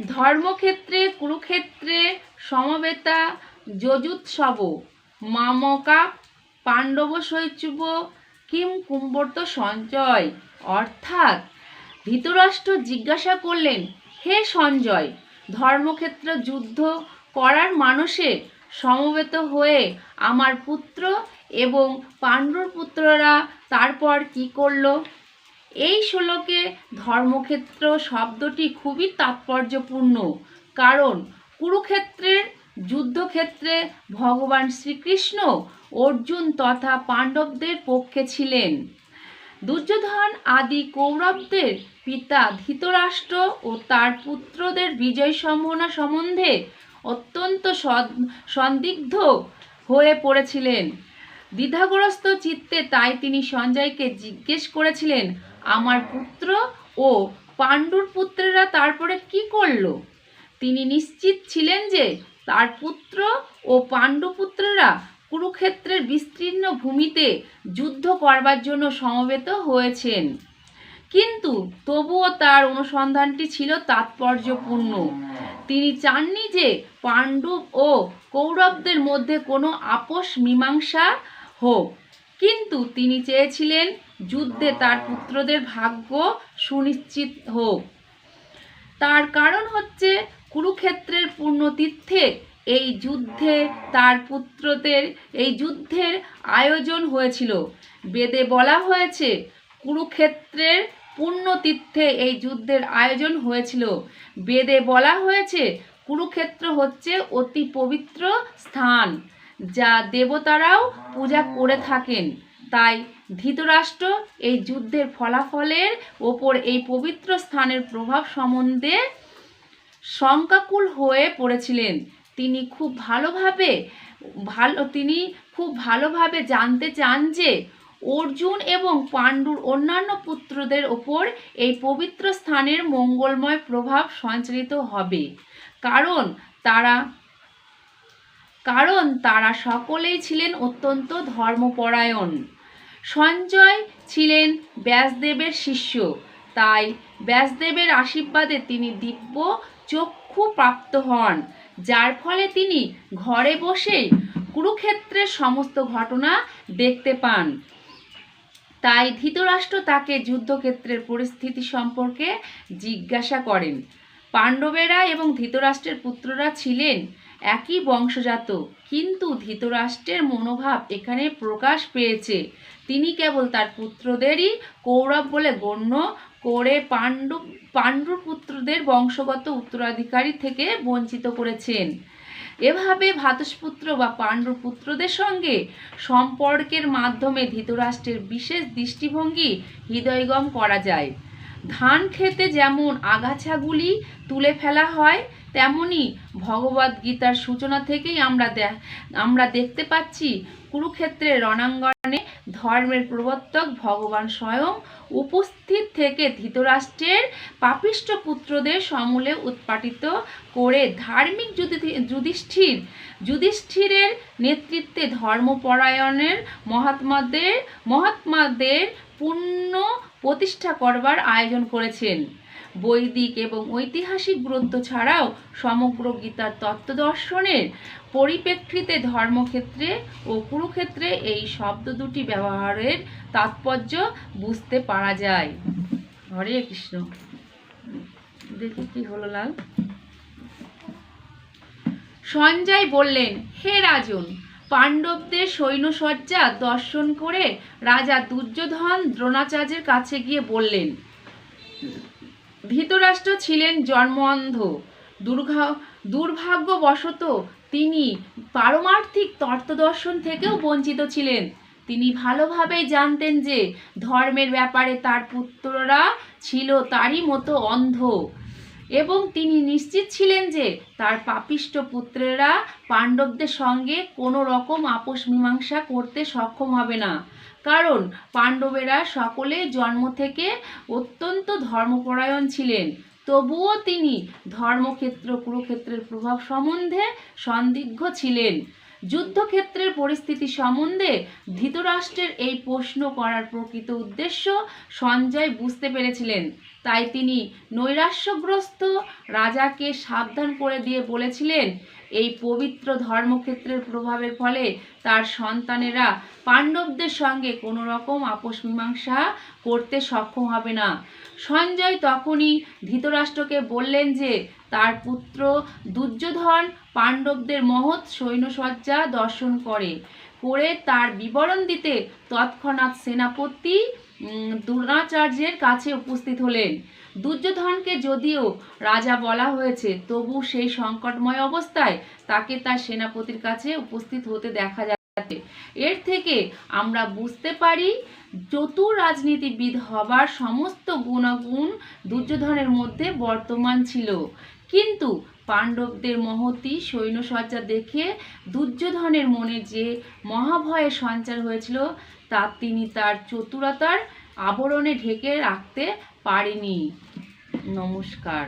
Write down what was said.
ধর্মক্ষেত্রে, কুরুক্ষেত্রে, সমবেতা, যজুৎসব, মামকা পাণ্ডব শৈচুব কিম কুম্বর্ত সঞ্জয়। অর্থাৎ ধৃতরাষ্ট্র জিজ্ঞাসা করলেন, হে সঞ্জয়, ধর্মক্ষেত্র যুদ্ধ করার মানুষে সমবেত হয়ে আমার পুত্র এবং পাণ্ডুর পুত্ররা তারপর কি করল? এই শ্লোকে ধর্মক্ষেত্র শব্দটি খুবই তাৎপর্যপূর্ণ। কারণ কুরুক্ষেত্রের যুদ্ধক্ষেত্রে ভগবান শ্রীকৃষ্ণ অর্জুন তথা পাণ্ডবদের পক্ষে ছিলেন। দুর্যোধন আদি কৌরবদের পিতা ধৃতরাষ্ট্র ও তার পুত্রদের বিজয় সম্ভাবনা সম্বন্ধে অত্যন্ত সন্দিগ্ধ হয়ে পড়েছিলেন। দ্বিধাগ্রস্ত চিত্তে তাই তিনি সঞ্জয়কে জিজ্ঞেস করেছিলেন আমার পুত্র ও পাণ্ডুর পুত্রেরা তারপরে কি করল? তিনি নিশ্চিত ছিলেন যে তার পুত্র ও পাণ্ডুপুত্ররা কুরুক্ষেত্রের বিস্তীর্ণ ভূমিতে যুদ্ধ করবার জন্য সমবেত হয়েছেন। কিন্তু তবুও তার অনুসন্ধানটি ছিল তাৎপর্যপূর্ণ। তিনি চাননি যে পাণ্ডব ও কৌরবদের মধ্যে কোনো আপোষ মীমাংসা হোক। কিন্তু তিনি চেয়েছিলেন যুদ্ধে তার পুত্রদের ভাগ্য সুনিশ্চিত হোক। তার কারণ হচ্ছে কুরুক্ষেত্রের পূর্ণতীর্থে এই যুদ্ধে তার পুত্রদের, এই যুদ্ধের আয়োজন হয়েছিল। বেদে বলা হয়েছে, কুরুক্ষেত্রের পূর্ণতীর্থে এই যুদ্ধের আয়োজন হয়েছিল। বেদে বলা হয়েছে, কুরুক্ষেত্র হচ্ছে অতি পবিত্র স্থান। যা দেবতারাও পূজা করে থাকেন। তাই ধৃতরাষ্ট্র এই যুদ্ধের ফলাফলের ওপর এই পবিত্র স্থানের প্রভাব সম্বন্ধে শঙ্কাকুল হয়ে পড়েছিলেন। তিনি খুব ভালোভাবে, ভালো, তিনি খুব ভালোভাবে জানতে চান যে অর্জুন এবং পাণ্ডুর অন্যান্য পুত্রদের ওপর এই পবিত্র স্থানের মঙ্গলময় প্রভাব সঞ্চালিত হবে। কারণ তারা কারণ তারা সকলেই ছিলেন অত্যন্ত ধর্মপরায়ণ। সঞ্জয় ছিলেন ব্যাসদেবের শিষ্য। তাই ব্যাসদেবের আশীর্বাদে তিনি দিব্য চক্ষু প্রাপ্ত হন, যার ফলে তিনি ঘরে বসেই কুরুক্ষেত্রের সমস্ত ঘটনা দেখতে পান। তাই ধৃতরাষ্ট্র তাকে যুদ্ধক্ষেত্রের পরিস্থিতি সম্পর্কে জিজ্ঞাসা করেন। পাণ্ডবেরা এবং ধৃতরাষ্ট্রের পুত্ররা ছিলেন একই বংশজাত, কিন্তু ধৃতরাষ্ট্রের মনোভাব এখানে প্রকাশ পেয়েছে। তিনি কেবল তার পুত্রদেরই কৌরব বলে গণ্য করে পাণ্ডু, পাণ্ডুর পুত্রদের বংশগত উত্তরাধিকারী থেকে বঞ্চিত করেছেন। এভাবে ভাতসপুত্র বা পাণ্ডুর পুত্রদের সঙ্গে সম্পর্কের মাধ্যমে ধৃতরাষ্ট্রের বিশেষ দৃষ্টিভঙ্গি হৃদয়গম করা যায়। ধান খেতে যেমন আগাছাগুলি তুলে ফেলা হয়, তেমনি ভগবদ গীতার সূচনা থেকেই আমরা আমরা দেখতে পাচ্ছি কুরুক্ষেত্রের রণাঙ্গনে ধর্মের প্রবর্তক ভগবান স্বয়ং উপস্থিত থেকে ধৃতরাষ্ট্রের পাপিষ্ট পুত্রদের সমূলে উৎপাটিত করে ধার্মিক যুধি- যুধিষ্ঠির, যুধিষ্ঠিরের নেতৃত্বে ধর্মপরায়ণের মহাত্মাদের মহাত্মাদের পূর্ণ প্রতিষ্ঠা করবার আয়োজন করেছেন। বৈদিক এবং ঐতিহাসিক গ্রন্থ ছাড়াও সমগ্র গীতার তত্ত্ব দর্শনের পরিপ্রেক্ষিতে ধর্মক্ষেত্রে ও কুরুক্ষেত্রে এই শব্দ দুটি ব্যবহারের তাৎপর্য বুঝতে পারা যায়। হরে কৃষ্ণ। দেখি কি হলো লাল। সঞ্জয় বললেন, হে রাজন পাণ্ডবদের সৈন্যসজ্জা দর্শন করে রাজা দুর্যোধন দ্রোণাচার্যের কাছে গিয়ে বললেন, ধৃতরাষ্ট্র ছিলেন জন্ম অন্ধ দুর্ঘা, দুর্ভাগ্যবশত তিনি পারমার্থিক তত্ত্বদর্শন থেকেও বঞ্চিত ছিলেন। তিনি ভালোভাবেই জানতেন যে ধর্মের ব্যাপারে তার পুত্ররা ছিল তারই মতো অন্ধ। এবং তিনি নিশ্চিত ছিলেন যে তার পাপিষ্ট পুত্রেরা পাণ্ডবদের সঙ্গে কোনো রকম আপোষ মীমাংসা করতে সক্ষম হবে না। কারণ পাণ্ডবেরা সকলে জন্ম থেকে অত্যন্ত ধর্মপরায়ণ ছিলেন। তবুও তিনি ধর্মক্ষেত্র, কুরুক্ষেত্রের প্রভাব সম্বন্ধে সন্দিগ্ধ ছিলেন। যুদ্ধক্ষেত্রের পরিস্থিতি সম্বন্ধে ধৃতরাষ্ট্রের এই প্রশ্ন করার প্রকৃত উদ্দেশ্য সঞ্জয় বুঝতে পেরেছিলেন। তাই তিনি নৈরাশ্যগ্রস্ত রাজাকে সাবধান করে দিয়ে বলেছিলেন, এই পবিত্র ধর্মক্ষেত্রের প্রভাবের ফলে তার সন্তানেরা পাণ্ডবদের সঙ্গে কোনো রকম আপোষ মীমাংসা করতে সক্ষম হবে না। সঞ্জয় তখনই ধৃতরাষ্ট্রকে বললেন যে তার পুত্র দুর্যোধন পাণ্ডবদের মহৎ সৈন্যসজ্জা দর্শন করে। করে তার বিবরণ দিতে তৎক্ষণাৎ সেনাপতি দ্রোণাচার্যের কাছে উপস্থিত হলেন। দুর্যোধনকে যদিও রাজা বলা হয়েছে, তবু সেই সংকটময় অবস্থায় তাকে তার সেনাপতির কাছে উপস্থিত হতে দেখা যাচ্ছে। এর থেকে আমরা বুঝতে পারি, চতুর রাজনীতিবিদ হবার সমস্ত গুণাগুণ দুর্যোধনের মধ্যে বর্তমান ছিল। কিন্তু পাণ্ডবদের মহতি সৈন্যসজ্জা দেখে দুর্যোধনের মনে যে মহাভয়ের সঞ্চার হয়েছিল, তা তিনি তার চতুরতার আবরণে ঢেকে রাখতে পারেনি। নমস্কার।